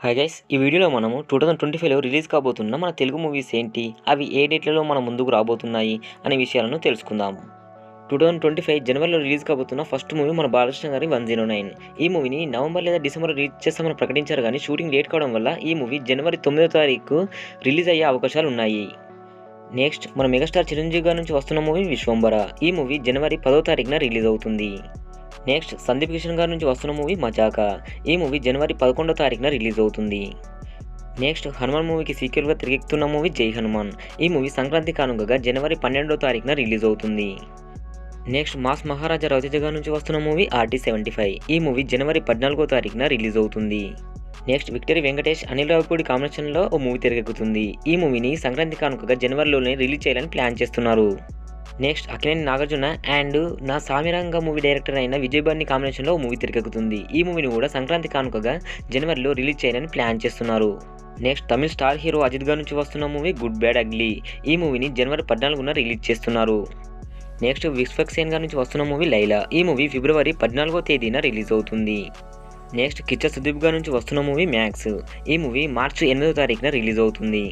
Hi guys ఈ వీడియోలో మనము టూ థౌజండ్ ట్వంటీ ఫైవ్లో రిలీజ్ కాబోతున్న మన తెలుగు మూవీస్ ఏంటి అవి ఏ డేట్లలో మన ముందుకు రాబోతున్నాయి అనే విషయాలను తెలుసుకుందాం. టూ థౌజండ్ ట్వంటీ ఫైవ్ జనవరిలో రిలీజ్ కాబోతున్న ఫస్ట్ మూవీ మన బాలకృష్ణ గారి వన్ జీరో నైన్ ఈ మూవీని నవంబర్ లేదా డిసెంబర్ రిలీజ్ చేస్తామని ప్రకటించారు కానీ షూటింగ్ లేట్ కావడం వల్ల ఈ మూవీ జనవరి తొమ్మిదో తారీఖు రిలీజ్ అయ్యే అవకాశాలు ఉన్నాయి. నెక్స్ట్ మన మెగాస్టార్ చిరంజీవి గారి నుంచి వస్తున్న మూవీ విశ్వంబర ఈ మూవీ జనవరి పదో తారీఖున రిలీజ్ అవుతుంది. నెక్స్ట్ సందీప్ కిషన్ గారి నుంచి వస్తున్న మూవీ మజాకా. ఈ మూవీ జనవరి పదకొండో తారీఖున రిలీజ్ అవుతుంది. నెక్స్ట్ హనుమాన్ మూవీకి సీక్వెల్గా తిరిగెక్కుతున్న మూవీ జై హనుమాన్. ఈ మూవీ సంక్రాంతి కానుకగా జనవరి పన్నెండో తారీఖున రిలీజ్ అవుతుంది. నెక్స్ట్ మాస్ మహారాజా రవితేజ గారి నుంచి వస్తున్న మూవీ ఆర్టీ సెవెంటీ ఫైవ్. ఈ మూవీ జనవరి పద్నాలుగో తారీఖున రిలీజ్ అవుతుంది. నెక్స్ట్ విక్టరీ వెంకటేష్ అనిల్ రావుపూడి కాంబినేషన్లో ఓ మూవీ తిరగెక్కుతుంది ఈ మూవీని సంక్రాంతి కానుకగా జనవరిలోనే రిలీజ్ చేయాలని ప్లాన్ చేస్తున్నారు. Next Akkineni Nagarjuna and Naa Saamiranga movie director అయిన విజయ్ బర్ని కాంబినేషన్లో మూవీ తిరగెక్కుతుంది ఈ మూవీని కూడా సంక్రాంతి కానుకగా జనవరిలో రిలీజ్ చేయాలని ప్లాన్ చేస్తున్నారు. నెక్స్ట్ తమిళ స్టార్ హీరో అజిత్ గారి నుంచి వస్తున్న మూవీ గుడ్ బ్యాడ్ అగ్లీ ఈ మూవీని జనవరి పద్నాలుగున రిలీజ్ చేస్తున్నారు. నెక్స్ట్ విశ్వక్సేన్ గారి నుంచి వస్తున్న మూవీ లైలా. ఈ మూవీ ఫిబ్రవరి పద్నాలుగో తేదీన రిలీజ్ అవుతుంది. నెక్స్ట్ కిచ్చ సుదీప్ గారి నుంచి వస్తున్న మూవీ మ్యాక్స్. ఈ మూవీ మార్చి ఎనిమిదో తారీఖున రిలీజ్ అవుతుంది.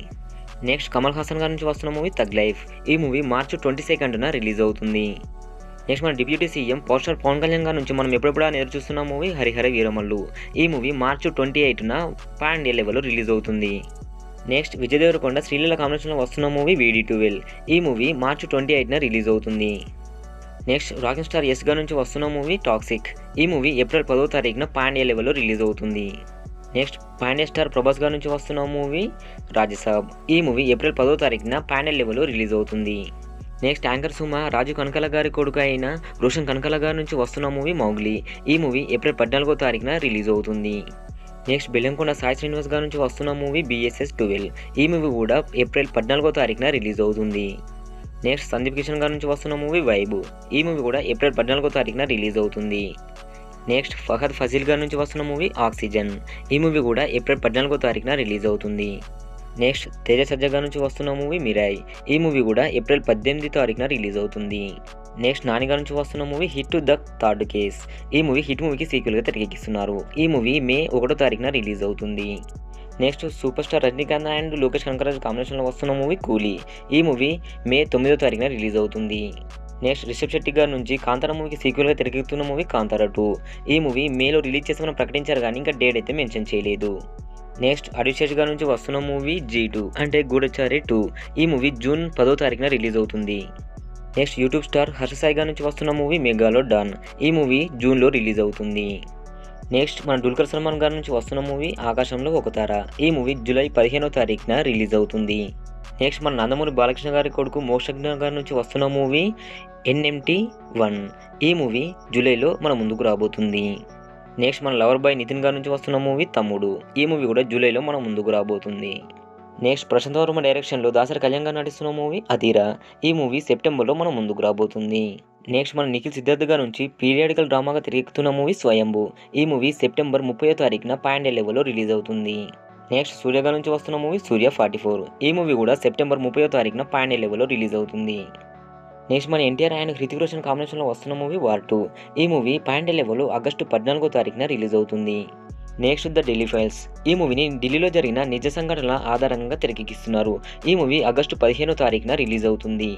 నెక్స్ట్ కమల్ హాసన్ గారి నుంచి వస్తున్న మూవీ తగ్ లైఫ్. ఈ మూవీ మార్చి ట్వంటీ సెకండ్న రిలీజ్ అవుతుంది. నెక్స్ట్ మన deputy CM poster Pawan Kalyan గారి నుంచి మనం ఎప్పుడెప్పుడు ఎదురు చూస్తున్న మూవీ హరిహర వీరమల్లు. ఈ మూవీ మార్చి ట్వంటీ ఎయిట్న పాన్ ఇండియా లెవెల్లో రిలీజ్ అవుతుంది. నెక్స్ట్ విజయ్ దేవరకొండ శ్రీలీల కాంబినేషన్లో వస్తున్న మూవీ వీడి ట్వెల్వ్. ఈ మూవీ మార్చి ట్వంటీ ఎయిట్న రిలీజ్ అవుతుంది. నెక్స్ట్ రాకింగ్ స్టార్ ఎస్ గారి నుంచి వస్తున్న మూవీ టాక్సిక్. ఈ మూవీ ఏప్రిల్ పదో తారీఖున పాండ్యా లెవెల్లో రిలీజ్ అవుతుంది. నెక్స్ట్ పాండే స్టార్ ప్రభాస్ గారి నుంచి వస్తున్న మూవీ రాజసాబ్ ఈ మూవీ ఏప్రిల్ పదో తారీఖున పాండే లెవెల్లో రిలీజ్ అవుతుంది. నెక్స్ట్ యాంకర్ సుమ రాజు కనకల గారి కొడుకు అయిన రోషన్ కనకల గారి నుంచి వస్తున్న మూవీ మౌగ్లీ. ఈ మూవీ ఏప్రిల్ పద్నాలుగో తారీఖున రిలీజ్ అవుతుంది. నెక్స్ట్ బెల్లంకొండ సాయి శ్రీనివాస్ గారి నుంచి వస్తున్న మూవీ బీఎస్ఎస్ ట్వెల్వ్. ఈ మూవీ కూడా ఏప్రిల్ పద్నాలుగో తారీఖున రిలీజ్ అవుతుంది. నెక్స్ట్ సందీప్ కిషన్ గారి నుంచి వస్తున్న మూవీ వైబు. ఈ మూవీ కూడా ఏప్రిల్ పద్నాలుగో తారీఖున రిలీజ్ అవుతుంది. నెక్స్ట్ ఫహద్ ఫజీల్ గారి నుంచి వస్తున్న మూవీ ఆక్సిజన్ ఈ మూవీ కూడా ఏప్రిల్ పద్నాలుగో తారీఖున రిలీజ్ అవుతుంది. నెక్స్ట్ తేజ సజ్జ గారి నుంచి వస్తున్న మూవీ మిరాయ్ ఈ మూవీ కూడా ఏప్రిల్ పద్దెనిమిది తారీఖున రిలీజ్ అవుతుంది. నెక్స్ట్ నాని గారి నుంచి వస్తున్న movie hit two the third case ఈ మూవీ హిట్ మూవీకి సీక్వెల్గా తెరకెక్కిస్తున్నారు. ఈ మూవీ మే ఒకటో తారీఖున రిలీజ్ అవుతుంది. Next super star Rajinikanth and Lokesh Kanagaraj కాంబినేషన్లో వస్తున్న మూవీ కూలీ ఈ మూవీ మే తొమ్మిదో తారీఖున రిలీజ్ అవుతుంది. నెక్స్ట్ రిషబ్ శెట్టి గారి నుంచి కాంతార మూవీకి సీక్వెల్గా తిరిగిస్తున్న మూవీ కాంతార టూ ఈ మూవీ మేలో రిలీజ్ చేసామని ప్రకటించారు కానీ ఇంకా డేట్ అయితే మెన్షన్ చేయలేదు. నెక్స్ట్ అడిశేష్ గారి నుంచి వస్తున్న మూవీ జీ టూ అంటే గూఢచారి టూ ఈ మూవీ జూన్ పదో తారీఖున రిలీజ్ అవుతుంది. Next YouTube star Harsha Sai గారి నుంచి వస్తున్న మూవీ మెగాలో డాన్ ఈ మూవీ జూన్లో రిలీజ్ అవుతుంది. నెక్స్ట్ మన డుల్కర్ సల్మాన్ గారి నుంచి వస్తున్న మూవీ ఆకాశంలో ఒక తార. ఈ మూవీ జూలై పదిహేనో తారీఖున రిలీజ్ అవుతుంది. నెక్స్ట్ మన నందమూరి బాలకృష్ణ గారి కొడుకు మోక్షజ్ఞ గారి నుంచి వస్తున్న మూవీ ఎన్ఎంటీ వన్. ఈ మూవీ జూలైలో మన ముందుకు రాబోతుంది. నెక్స్ట్ మన లవర్ బాయ్ నితిన్ గారి నుంచి వస్తున్న మూవీ తమ్ముడు. ఈ మూవీ కూడా జూలైలో మన ముందుకు రాబోతుంది. నెక్స్ట్ ప్రశాంత్ వర్మ డైరెక్షన్లో దాసరి కళ్యాణ్ గారు నటిస్తున్న మూవీ అధీరా. ఈ మూవీ సెప్టెంబర్లో మన ముందుకు రాబోతుంది. నెక్స్ట్ మన నిఖిల్ సిద్ధార్థ్ గారి నుంచి పీరియాడికల్ డ్రామాగా తిరుగుతున్న మూవీ స్వయంభు. ఈ మూవీ సెప్టెంబర్ ముప్పై తారీఖున పాండే లెవెల్లో రిలీజ్ అవుతుంది. నెక్స్ట్ సూర్య గారి నుంచి వస్తున్న మూవీ సూర్య ఫార్టీ ఫోర్. ఈ మూవీ కూడా సెప్టెంబర్ ముప్పై తారీఖున పాండే లెవెల్లో రిలీజ్ అవుతుంది. నెక్స్ట్ మన ఎన్టీఆర్ అండ్ హృతిక్ రోషన్ కాంబినేషన్లో వస్తున్న మూవీ వార్ టూ ఈ మూవీ పాయింట్ లెవెల్లో ఆగస్టు పద్నాలుగో తారీఖున రిలీజ్ అవుతుంది. నెక్స్ట్ ద ఢిల్లీ ఫైల్స్ ఈ మూవీని ఢిల్లీలో జరిగిన నిజ సంఘటనల ఆధారంగా తెరకెక్కిస్తున్నారు. ఈ మూవీ ఆగస్టు పదిహేనో తారీఖున రిలీజ్ అవుతుంది.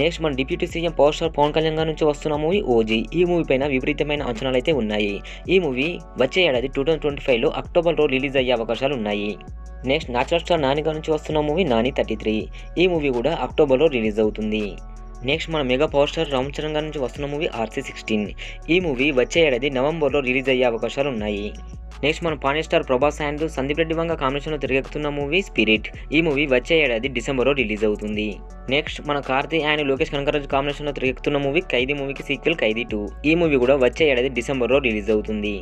నెక్స్ట్ మన deputy CM power star Pawan Kalyan గారి నుంచి వస్తున్న మూవీ ఓజీ ఈ మూవీ పైన విపరీతమైన అంచనాలు అయితే ఉన్నాయి. ఈ మూవీ వచ్చే ఏడాది టూ థౌజండ్ ట్వంటీ ఫైవ్లో అక్టోబర్లో రిలీజ్ అయ్యే అవకాశాలు ఉన్నాయి. నెక్స్ట్ నాచురల్ స్టార్ నాని గారి నుంచి వస్తున్న మూవీ నాని థర్టీ త్రీ ఈ మూవీ కూడా అక్టోబర్లో రిలీజ్ అవుతుంది. నెక్స్ట్ మన mega power star Ram Charan గారి నుంచి వస్తున్న మూవీ ఆర్సీ సిక్స్టీన్ ఈ మూవీ వచ్చే ఏడాది నవంబర్లో రిలీజ్ అయ్యే అవకాశాలు ఉన్నాయి. నెక్స్ట్ మన పానీ స్టార్ ప్రభాస్ అండ్ సందీప్ రెడ్డి వంగ కాంబినేషన్లో తిరగెక్కుతున్న మూవీ స్పిరిట్ ఈ మూవీ వచ్చే ఏడాది డిసెంబర్లో రిలీజ్ అవుతుంది. నెక్స్ట్ మన కార్తీ అండ్ లోకేష్ కనకరాజు కాంబినేషన్లో తిరగెక్కుతున్న మూవీ ఖైదీ మూవీకి సీక్వెల్ ఖైదీ టూ ఈ మూవీ కూడా వచ్చే ఏడాది డిసెంబర్లో రిలీజ్ అవుతుంది.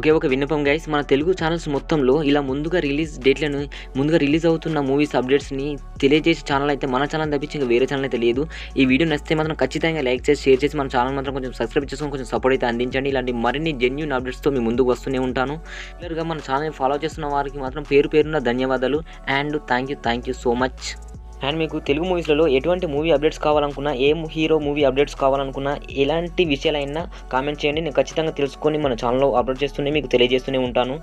ఒకే ఒక విన్నపం గైస్ మన తెలుగు ఛానల్స్ మొత్తంలో ఇలా ముందుగా రిలీజ్ డేట్లను ముందుగా రిలీజ్ అవుతున్న మూవీస్ అప్డేట్స్ని తెలియజేసే ఛానల్ అయితే మన ఛానల్ తప్పించి ఇంకా వేరే ఛానల్ అయితే లేదు. ఈ వీడియో నచ్చితే మాత్రం ఖచ్చితంగా లైక్ చేసి షేర్ చేసి మన ఛానల్ మాత్రం కొంచెం సబ్స్క్రైబ్ చేసుకొని కొంచెం సపోర్ట్ అయితే అందించండి. ఇలాంటి మరిన్ని జెన్యున్ అప్డేట్స్తో మీ ముందుకు వస్తూనే ఉంటాను. క్లియర్గా మన ఛానల్ ఫాలో చేస్తున్న వారికి మాత్రం పేరు పేరున్న ధన్యవాదాలు. And thank you thank you so much and మీకు తెలుగు మూవీస్లలో ఎటువంటి మూవీ అప్డేట్స్ కావాలనుకున్నా ఏ హీరో మూవీ అప్డేట్స్ కావాలనుకున్నా ఎలాంటి విషయాలైనా కామెంట్ చేయండి. నేను ఖచ్చితంగా తెలుసుకొని మన ఛానల్లో అప్లోడ్ చేస్తూనే మీకు తెలియజేస్తూనే ఉంటాను.